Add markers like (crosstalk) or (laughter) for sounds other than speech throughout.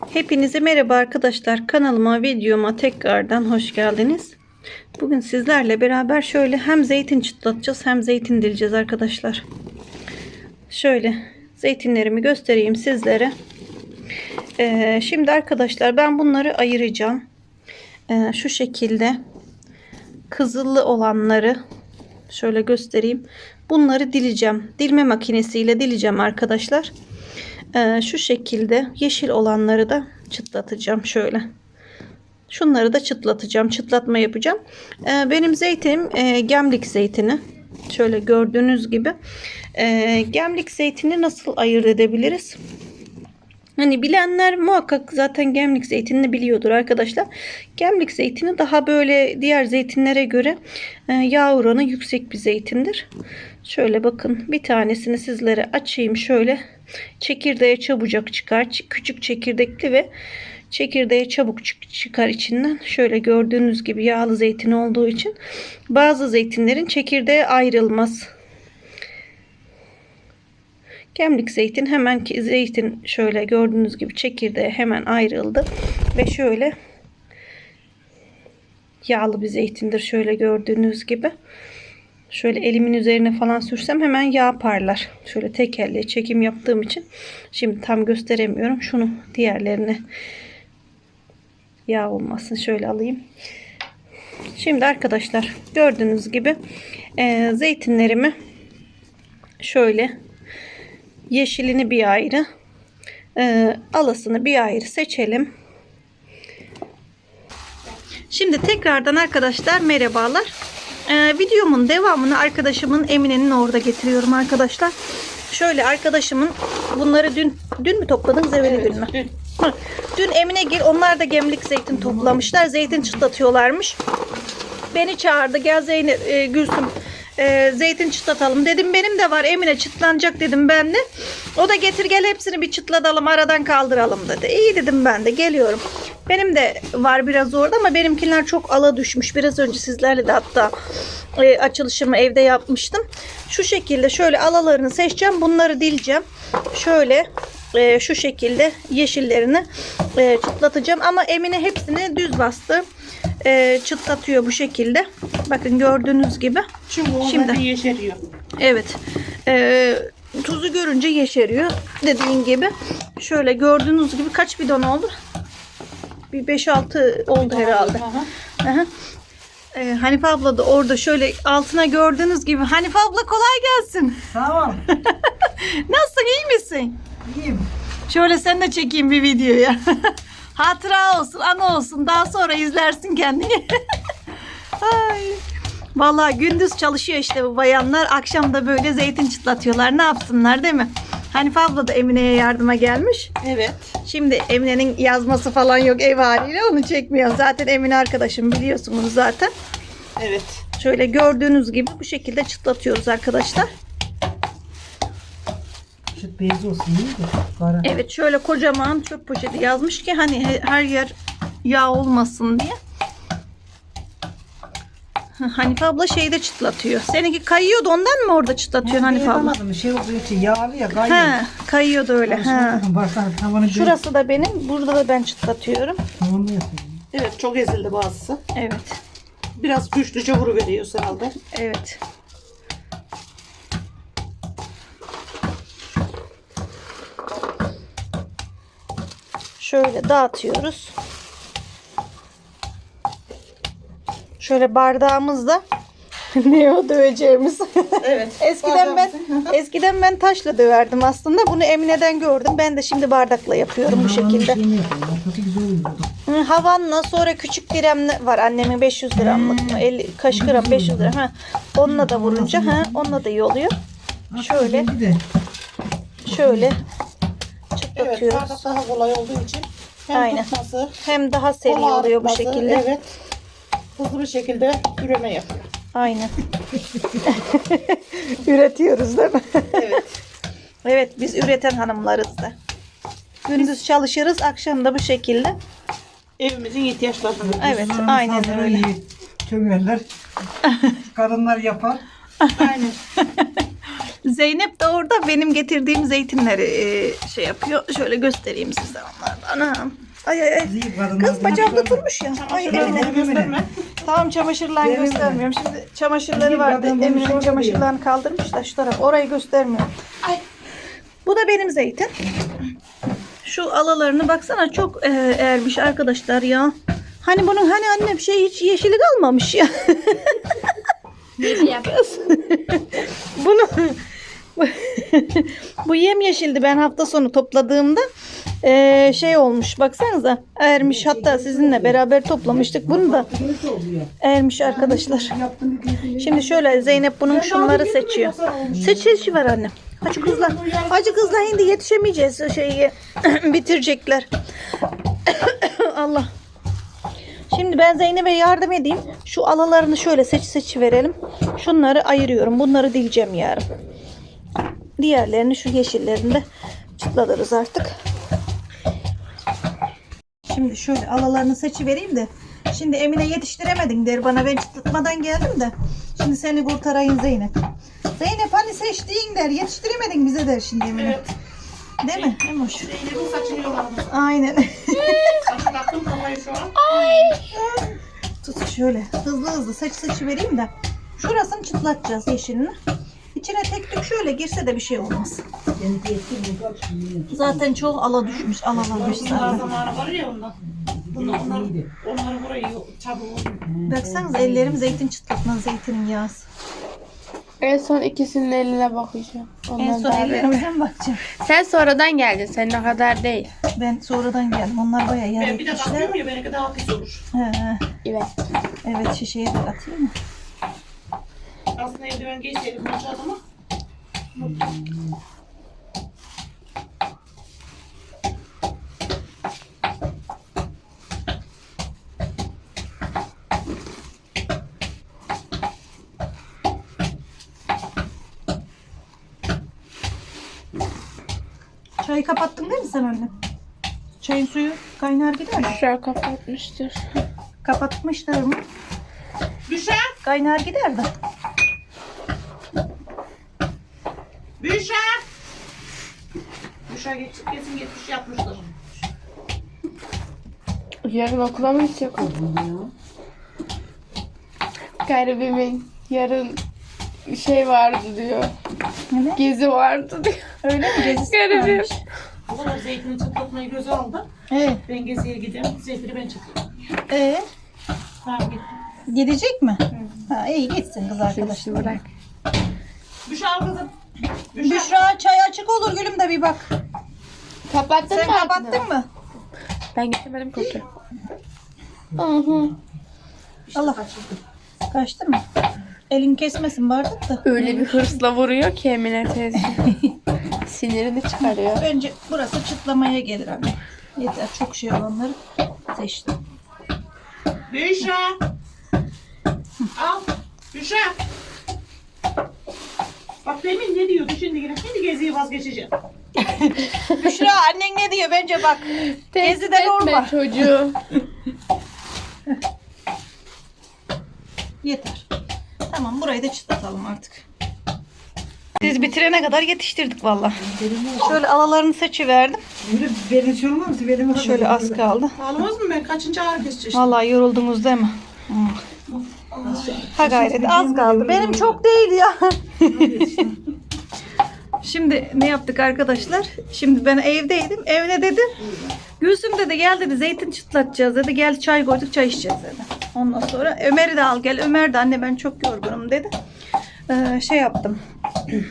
Hepinize merhaba arkadaşlar. Kanalıma, videoma tekrardan hoş geldiniz. Bugün sizlerle beraber şöyle hem zeytin çıtlatacağız hem zeytin dileceğiz arkadaşlar. Şöyle zeytinlerimi göstereyim sizlere. Ee, şimdi arkadaşlar ben bunları ayıracağım. Ee, şu şekilde kızıllı olanları şöyle göstereyim. Bunları dileceğim. Dilme makinesiyle dileceğim arkadaşlar. Ee, şu şekilde yeşil olanları da çıtlatacağım şöyle. Şunları da çıtlatacağım. Çıtlatma yapacağım. Ee, benim zeytinim e, gemlik zeytini. Şöyle gördüğünüz gibi. Ee, gemlik zeytini nasıl ayırt edebiliriz? Hani bilenler muhakkak zaten gemlik zeytinini biliyordur arkadaşlar. Gemlik zeytini daha böyle diğer zeytinlere göre e, yağ oranı yüksek bir zeytindir. Şöyle bakın bir tanesini sizlere açayım şöyle. Çekirdeğe çabucak çıkar. Küçük çekirdekli ve çekirdeğe çabuk çık- çıkar içinden. Şöyle gördüğünüz gibi yağlı zeytin olduğu için bazı zeytinlerin çekirdeğe ayrılmaz. Gemlik zeytin hemen ki zeytin şöyle gördüğünüz gibi çekirdeğe hemen ayrıldı ve şöyle yağlı bir zeytindir şöyle gördüğünüz gibi. Şöyle elimin üzerine falan sürsem hemen yağ parlar. Şöyle tek elle çekim yaptığım için şimdi tam gösteremiyorum. Şunu diğerlerine yağ olmasın şöyle alayım. Şimdi arkadaşlar gördüğünüz gibi e, zeytinlerimi şöyle yeşilini bir ayrı e, alasını bir ayrı seçelim. Şimdi tekrardan arkadaşlar merhabalar. Ee, videomun devamını arkadaşımın Emine'nin orada getiriyorum arkadaşlar. Şöyle arkadaşımın bunları dün dün mü topladınız evveli dün mü? Hı. Dün Emine Gil onlar da gemlik zeytin toplamışlar. Zeytin çıtlatıyorlarmış. Beni çağırdı. Gel Zeynep e, Gülsüm e, zeytin çıtlatalım dedim. Benim de var Emine çıtlanacak dedim ben de. O da getir gel hepsini bir çıtlatalım aradan kaldıralım dedi. İyi dedim ben de geliyorum. Benim de var biraz orada ama benimkiler çok ala düşmüş. Biraz önce sizlerle de hatta e, açılışımı evde yapmıştım. Şu şekilde şöyle alalarını seçeceğim. Bunları dileceğim. Şöyle e, şu şekilde yeşillerini e, çıtlatacağım. Ama Emine hepsini düz bastı. E, çıtlatıyor bu şekilde. Bakın gördüğünüz gibi. Çünkü Şimdi. yeşeriyor. Evet. E, tuzu görünce yeşeriyor. Dediğin gibi. Şöyle gördüğünüz gibi kaç bidon oldu? Bir 5-6 oldu herhalde. Aha. Aha. Ee, Hanife abla da orada şöyle altına gördüğünüz gibi. Hanife abla kolay gelsin. Tamam. (laughs) Nasılsın iyi misin? İyiyim. Şöyle sen de çekeyim bir videoya. (laughs) Hatıra olsun, ana olsun. Daha sonra izlersin kendini. (laughs) Ay. Vallahi gündüz çalışıyor işte bu bayanlar. Akşam da böyle zeytin çıtlatıyorlar. Ne yapsınlar değil mi? Hanife abla da Emine'ye yardıma gelmiş. Evet. Şimdi Emine'nin yazması falan yok ev haliyle onu çekmiyor. Zaten Emine arkadaşım biliyorsunuz zaten. Evet. Şöyle gördüğünüz gibi bu şekilde çıtlatıyoruz arkadaşlar. Şu beyaz olsun iyi de. Kara. Evet şöyle kocaman çöp poşeti yazmış ki hani he- her yer yağ olmasın diye. Hanife abla şeyde çıtlatıyor. Seninki kayıyordu ondan mı orada çıtlatıyorsun Ben Hanife abla? yapamadım. Şey olduğu için yağlı ya kayıyor. He, kayıyordu öyle. Tavanı Şurası. Da benim. Burada da ben çıtlatıyorum. Yapıyorum. Evet çok ezildi bazısı. Evet. Biraz güçlüce vuru veriyor herhalde. Evet. Şöyle dağıtıyoruz. Şöyle bardağımızda (laughs) ne o döveceğimiz. Evet. (laughs) eskiden ben (laughs) eskiden ben taşla döverdim aslında. Bunu Emine'den gördüm. Ben de şimdi bardakla yapıyorum bu şekilde. oluyordu. Hı, Havanla sonra küçük diremli var annemin 500 gramlık mı 50 kaç gram 500 gram ha onunla da vurunca ha onunla da iyi oluyor. Şöyle. Şöyle Evet çıtlatıyoruz. bardak daha kolay olduğu için hem Aynen. tutması, Hem daha seri oluyor bu şekilde. Evet. Hızlı bir şekilde üreme yapıyor. Aynen. (laughs) Üretiyoruz değil mi? Evet. evet biz üreten hanımlarız da. Gündüz çalışırız, akşam da bu şekilde. Evimizin ihtiyaçlarını Evet, aynen öyle. iyi Çömerler. (laughs) Kadınlar yapar. Aynen. (laughs) Zeynep de orada benim getirdiğim zeytinleri e, şey yapıyor. Şöyle göstereyim size onlardan. Anam. Ay ay ay. Kız bacağım tutulmuş ya. Ay Çamaşırlarını Tamam çamaşırlarını Veremem. göstermiyorum. Şimdi çamaşırları vardı. Emine'nin şöyle çamaşırlarını kaldırmış da şu taraf. Orayı göstermiyorum. Ay. Bu da benim zeytin. Şu alalarını baksana çok e, ermiş arkadaşlar ya. Hani bunun hani anne bir şey hiç yeşili kalmamış ya. Kız. (laughs) Bunu bu yem yeşildi ben hafta sonu topladığımda e, şey olmuş baksanıza ermiş hatta sizinle beraber toplamıştık bunu da ermiş arkadaşlar. Şimdi şöyle Zeynep bunun şunları seçiyor. Seç seçi ver annem. Hacı kızlar. Hacı kızlar şimdi yetişemeyeceğiz şeyi (clears throat) bitirecekler. (coughs) Allah. Şimdi ben Zeynep'e yardım edeyim. Şu alalarını şöyle seç seçi verelim. Şunları ayırıyorum. Bunları dileceğim yarın. Diğerlerini şu yeşillerini de çıtlatırız artık. Şimdi şöyle alalarını seçi vereyim de. Şimdi Emine yetiştiremedin der bana ben çıtlatmadan geldim de. Şimdi seni kurtarayım Zeynep. Zeynep hani seçtiğin der yetiştiremedin bize der şimdi Emine. Evet. Değil mi? Emoş. Zeynep'in saçını yoladım. Aynen. Saçını attım kafayı şu an. Tut şöyle hızlı hızlı saç saçı vereyim de. Şurasını çıtlatacağız yeşilini. İçine tek tük şöyle girse de bir şey olmaz. Zaten çoğu ala düşmüş, alalanmış Bunlar zaten. var ya ondan. Bunlar, onlar, onları burayı çabuk Baksanıza ellerim zeytin çıtlatma zeytinin yağısı. En son ikisinin eline bakacağım. En Ondan son daha ellerime ben bakacağım. Sen sonradan geldin. Senin o kadar değil. Ben sonradan geldim. Onlar bayağı yer Ben bir de etmişler. bakıyorum ya benimki daha pis olur. He, he. Evet. evet şişeye de atayım mı? Aslında eldiven giyseydim olacak ama. Çayı kapattın değil mi sen anne? Çayın suyu kaynar gider mi? Şuraya kapatmıştır. Kapatmışlar mı? Büşra! Kaynar gider de. Büşra geç, kesin geçmiş yapmıştır. Yarın okula mı gidecek? Garibimin yarın şey vardı diyor. Ne? Gezi vardı diyor. Öyle mi? Gezisi Garibim. varmış. O kadar zeytini çıtlatmayı göze aldı. Ee, Ben geziye gidiyorum. Zeytini ben çıtlatıyorum. ee, Tamam gittim. gidecek mi? Ha, iyi gitsin kız arkadaşlar. Şimdi bırak. Büşra al kızım. Büşra. Çay açık olur gülüm de bir bak. Kapattın Sen mı? kapattın mı? Ben getirmedim kokuyor. Hı Allah. Kaçtı mı? Elin kesmesin bardak da. Öyle bir hırsla vuruyor ki Emine teyze. (laughs) Sinirini çıkarıyor. Bence burası çıtlamaya gelir anne. Yeter çok şey olanları seçtim. Büşra. Al. Büşra. Bak demin ne diyordu şimdi yine? Şimdi geziyi vazgeçeceğim. (laughs) Büşra annen ne diyor bence bak. Tehdit Gezide normal. çocuğu. (laughs) Yeter. Tamam burayı da çıtlatalım artık. Siz bitirene kadar yetiştirdik valla. Şöyle alalarını seçiverdim. Böyle benim şey olmaz mı? Benim Şöyle az kaldı. Ağlamaz mı ben? Kaçıncı ağrı kesici işte. Vallahi yoruldunuz değil mi? Hmm. Ha gayret az kaldı. Benim çok değil ya. Şimdi ne yaptık arkadaşlar? Şimdi ben evdeydim. Evde dedi. Gülsüm dedi gel dedi zeytin çıtlatacağız dedi. Gel çay koyduk çay içeceğiz dedi. Ondan sonra Ömer'i de al gel. Ömer de anne ben çok yorgunum dedi. Ee, şey yaptım. (clears throat)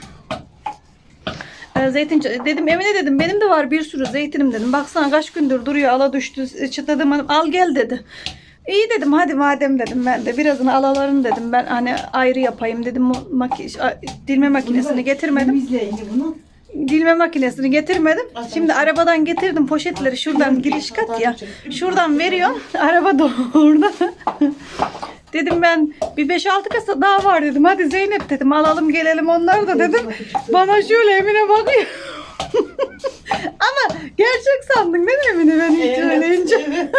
Ee, zeytin dedim Emine dedim benim de var bir sürü zeytinim dedim. Baksana kaç gündür duruyor ala düştü çıtladım al gel dedi. İyi dedim hadi madem dedim ben de birazını alaların dedim ben hani ayrı yapayım dedim maki- dilme makinesini getirmedim. İzleyin bunu. Dilme makinesini getirmedim. Şimdi arabadan getirdim poşetleri şuradan giriş kat ya. Şuradan veriyorum. (laughs) Araba orada. (laughs) dedim ben bir 5-6 kasa daha var dedim. Hadi Zeynep dedim alalım gelelim onlar da dedim. Bana şöyle Emine bakıyor. (laughs) Ama gerçek sandın değil mi Emine beni hiç söyleyince? evet.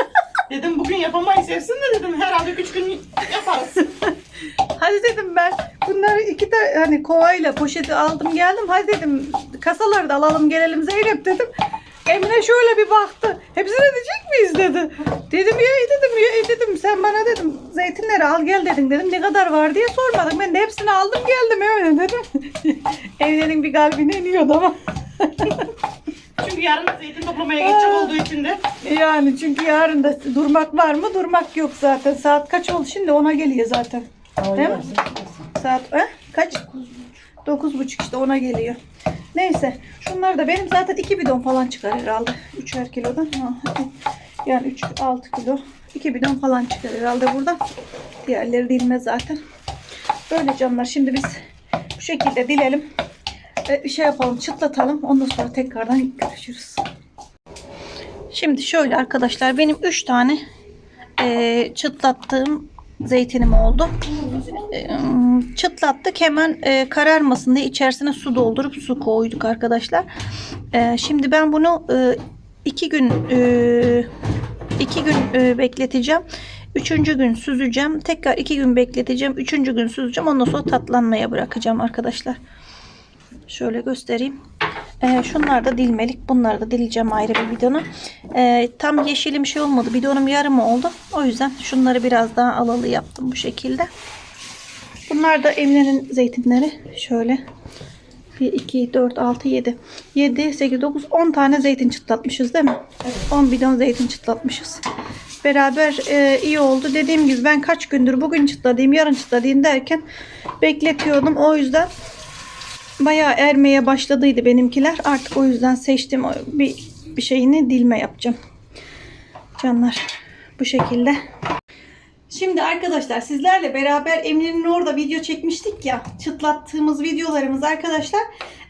Dedim bugün yapamayız hepsini de dedim herhalde üç gün yaparız. (laughs) Hadi dedim ben bunları iki de hani kovayla poşeti aldım geldim. Hadi dedim kasaları da alalım gelelim Zeynep dedim. Emine şöyle bir baktı. Hepsini edecek miyiz dedi. Dedim ya dedim ya dedim. Sen bana dedim zeytinleri al gel dedin dedim. Ne kadar var diye sormadım. Ben de hepsini aldım geldim öyle dedim. (laughs) Emine'nin bir kalbine iniyordu ama. (laughs) Yarın zeytin toplamaya geçecek olduğu için de Yani çünkü yarın da durmak var mı? Durmak yok zaten. Saat kaç oldu şimdi? Ona geliyor zaten. Değil mi? Saat he? kaç? Dokuz buçuk işte ona geliyor. Neyse. Şunlar da benim zaten iki bidon falan çıkar herhalde. Üçer kilodan. Ha, Yani üç, altı kilo. iki bidon falan çıkar herhalde burada. Diğerleri dilmez zaten. Böyle canlar. Şimdi biz bu şekilde dilelim. E, şey yapalım çıtlatalım. Ondan sonra tekrardan görüşürüz. Şimdi şöyle arkadaşlar benim 3 tane e, çıtlattığım zeytinim oldu. E, çıtlattık hemen e, kararmasın diye içerisine su doldurup su koyduk arkadaşlar. E, şimdi ben bunu 2 gün 2 gün e, bekleteceğim. Üçüncü gün süzeceğim. Tekrar iki gün bekleteceğim. Üçüncü gün süzeceğim. Ondan sonra tatlanmaya bırakacağım arkadaşlar. Şöyle göstereyim. Ee, şunlar da dilmelik. Bunları da dileceğim ayrı bir bidona. Ee, tam yeşilim şey olmadı. Bidonum yarım oldu. O yüzden şunları biraz daha alalı yaptım bu şekilde. Bunlar da Emine'nin zeytinleri. Şöyle 1, 2, 4, 6, 7. 7, 8, 9, 10 tane zeytin çıtlatmışız değil mi? 10 bidon zeytin çıtlatmışız. Beraber e, iyi oldu. Dediğim gibi ben kaç gündür bugün çıtladayım, yarın çıtladayım derken bekletiyordum. O yüzden bayağı ermeye başladıydı benimkiler. Artık o yüzden seçtim bir, bir şeyini dilme yapacağım. Canlar bu şekilde. Şimdi arkadaşlar sizlerle beraber Emine'nin orada video çekmiştik ya. Çıtlattığımız videolarımız arkadaşlar.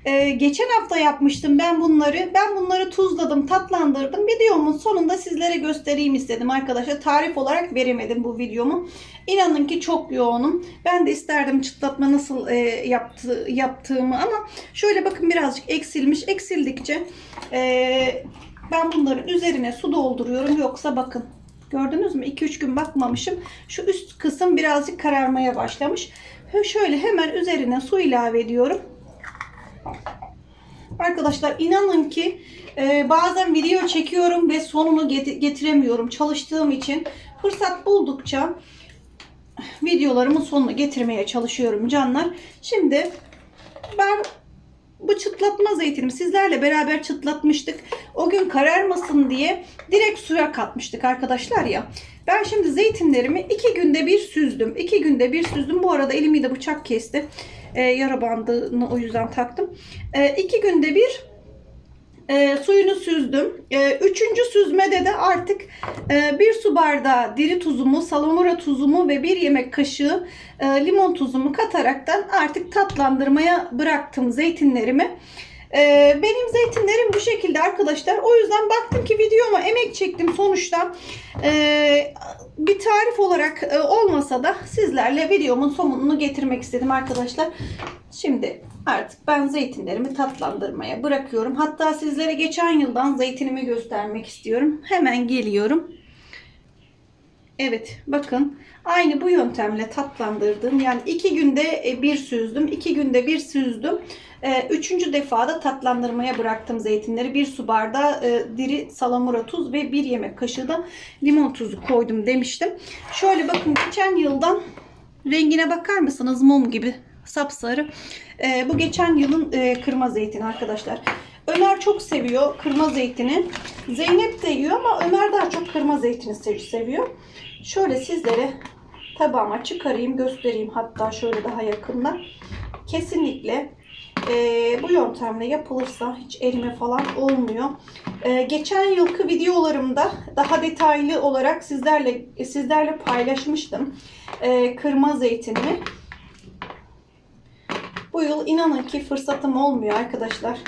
Ee, geçen hafta yapmıştım ben bunları. Ben bunları tuzladım, tatlandırdım. Videomun sonunda sizlere göstereyim istedim arkadaşlar. Tarif olarak veremedim bu videomu. İnanın ki çok yoğunum. Ben de isterdim çıtlatma nasıl e, yaptı, yaptığımı ama şöyle bakın birazcık eksilmiş. Eksildikçe e, ben bunların üzerine su dolduruyorum. Yoksa bakın Gördünüz mü? 2-3 gün bakmamışım. Şu üst kısım birazcık kararmaya başlamış. Şöyle hemen üzerine su ilave ediyorum. Arkadaşlar inanın ki e, bazen video çekiyorum ve sonunu getiremiyorum çalıştığım için. Fırsat buldukça videolarımın sonunu getirmeye çalışıyorum canlar. Şimdi ben bu çıtlatma zeytinimi sizlerle beraber çıtlatmıştık. O gün kararmasın diye direkt suya katmıştık arkadaşlar ya. Ben şimdi zeytinlerimi iki günde bir süzdüm. İki günde bir süzdüm. Bu arada elimi de bıçak kesti. Ee, yara bandını o yüzden taktım. Ee, iki günde bir e, suyunu süzdüm. E, üçüncü süzmede de artık e, bir su bardağı diri tuzumu, salamura tuzumu ve bir yemek kaşığı e, limon tuzumu kataraktan artık tatlandırmaya bıraktım zeytinlerimi. E, benim zeytinlerim bu şekilde arkadaşlar. O yüzden baktım ki videoma emek çektim sonuçta. E, bir tarif olarak e, olmasa da sizlerle videomun sonunu getirmek istedim arkadaşlar. Şimdi artık ben zeytinlerimi tatlandırmaya bırakıyorum. Hatta sizlere geçen yıldan zeytinimi göstermek istiyorum. Hemen geliyorum. Evet bakın aynı bu yöntemle tatlandırdım. Yani iki günde e, bir süzdüm. iki günde bir süzdüm. E, üçüncü defada tatlandırmaya bıraktım zeytinleri. Bir su bardağı e, diri salamura tuz ve bir yemek kaşığı da limon tuzu koydum demiştim. Şöyle bakın geçen yıldan rengine bakar mısınız? Mum gibi sapsarı. E, bu geçen yılın e, kırma zeytini arkadaşlar. Ömer çok seviyor kırma zeytini. Zeynep de yiyor ama Ömer daha çok kırma zeytini seviyor. Şöyle sizlere tabağıma çıkarayım göstereyim hatta şöyle daha yakından. Kesinlikle e, bu yöntemle yapılırsa hiç erime falan olmuyor. E, geçen yılki videolarımda daha detaylı olarak sizlerle sizlerle paylaşmıştım e, kırma zeytinini. Bu yıl inanın ki fırsatım olmuyor arkadaşlar.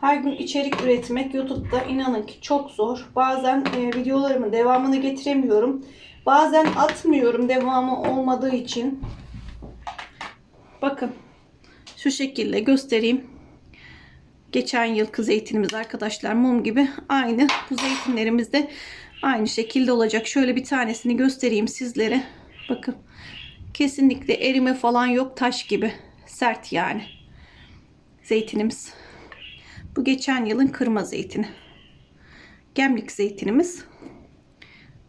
Her gün içerik üretmek YouTube'da inanın ki çok zor. Bazen e, videolarımın devamını getiremiyorum. Bazen atmıyorum devamı olmadığı için. Bakın şu şekilde göstereyim. Geçen yılki zeytinimiz arkadaşlar mum gibi aynı. Bu zeytinlerimiz de aynı şekilde olacak. Şöyle bir tanesini göstereyim sizlere. Bakın Kesinlikle erime falan yok. Taş gibi. Sert yani. Zeytinimiz. Bu geçen yılın kırma zeytini. Gemlik zeytinimiz.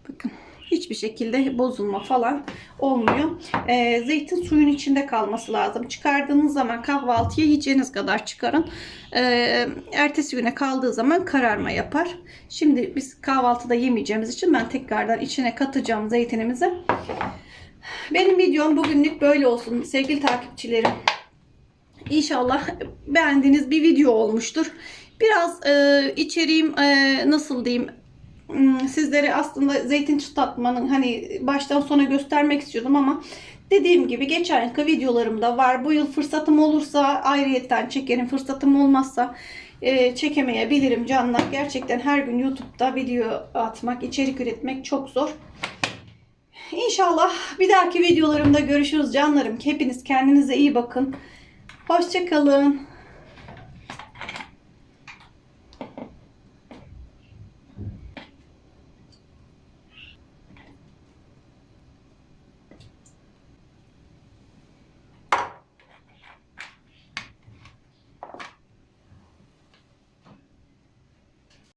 Bakın hiçbir şekilde bozulma falan olmuyor. Ee, zeytin suyun içinde kalması lazım. Çıkardığınız zaman kahvaltıya yiyeceğiniz kadar çıkarın. Ee, ertesi güne kaldığı zaman kararma yapar. Şimdi biz kahvaltıda yemeyeceğimiz için ben tekrardan içine katacağım zeytinimizi. Benim videom bugünlük böyle olsun sevgili takipçilerim. İnşallah beğendiğiniz bir video olmuştur. Biraz e, içeriğim e, nasıl diyeyim hmm, sizlere aslında zeytin çıtlatmanın hani baştan sona göstermek istiyordum ama dediğim gibi geçen yılki videolarımda var. Bu yıl fırsatım olursa ayrıyetten çekerim. Fırsatım olmazsa e, çekemeyebilirim canlar. Gerçekten her gün YouTube'da video atmak, içerik üretmek çok zor. İnşallah bir dahaki videolarımda görüşürüz canlarım. Hepiniz kendinize iyi bakın. Hoşçakalın.